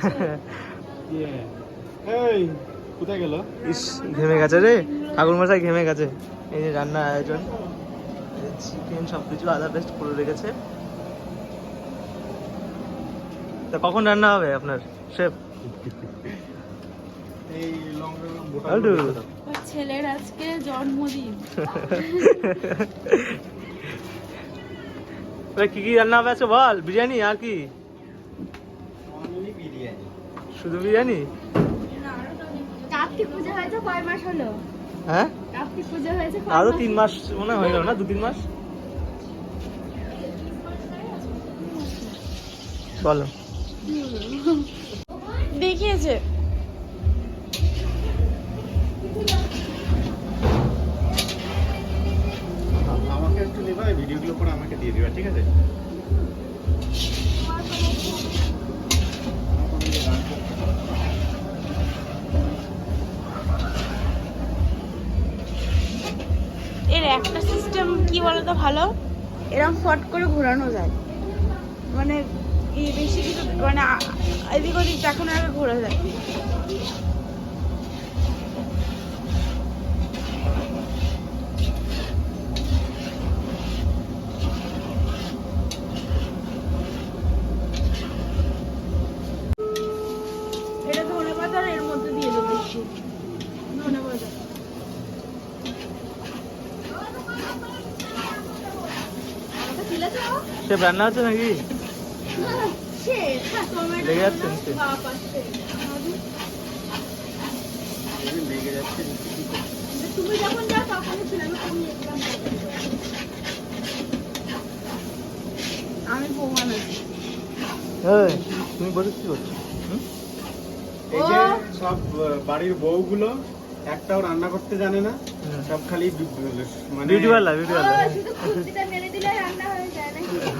এই কোথায় গেল? ইস ঘেমে গেছে রে। ঠাকুর মশাই ঘেমে গেছে। এই যে রান্নার আয়োজন। চিকেন সব কিছু আদা পেস্ট করে রেখেছে। তা কখন রান্না হবে আপনার শেফ? ছেলের আজকে জন্মদিন। কি কি রান্না হবে আছে বল? বিরিয়ানি আর কি? শুধু বিরিয়ানি? কার্তিক পুজো হয়েছে কয় মাস হলো? হ্যাঁ? কার্তিক পুজো হয়েছে আরও তিন মাস মনে হয় না দু তিন মাস? বলো। দেখিয়েছে। আমাকে একটু নেবা ভিডিওগুলো করে আমাকে দিয়ে দিবা ঠিক আছে? একটা সিস্টেম কি বলতো ভালো? এরকম ফট করে ঘোরানো যায়। মানে বেশি কিছু মানে এদিক ওদিক যখন আগে ঘোরা যায়। শেফ রান্না হচ্ছে নাকি? লেগে যাচ্ছে লেগে যাচ্ছে তুমি যখন যাও তখনই ছিল আমি প্রমাণ আছি তুমি কি করছ? হুম? এই যে সব বাড়ির বউগুলো একটাও রান্না করতে জানে না সব খালি মানে বিউটিওয়ালা বিউটিওয়ালা। শুধু খুন্তিটা মেরে দিলে রান্না হয়ে যায় নাকি অল্প বয়সে সব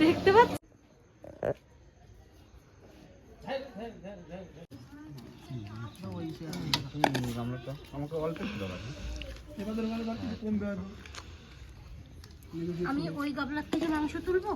দেখতে পাচ্ছ? আমি ওই গাবলার থেকে মাংস তুলবো?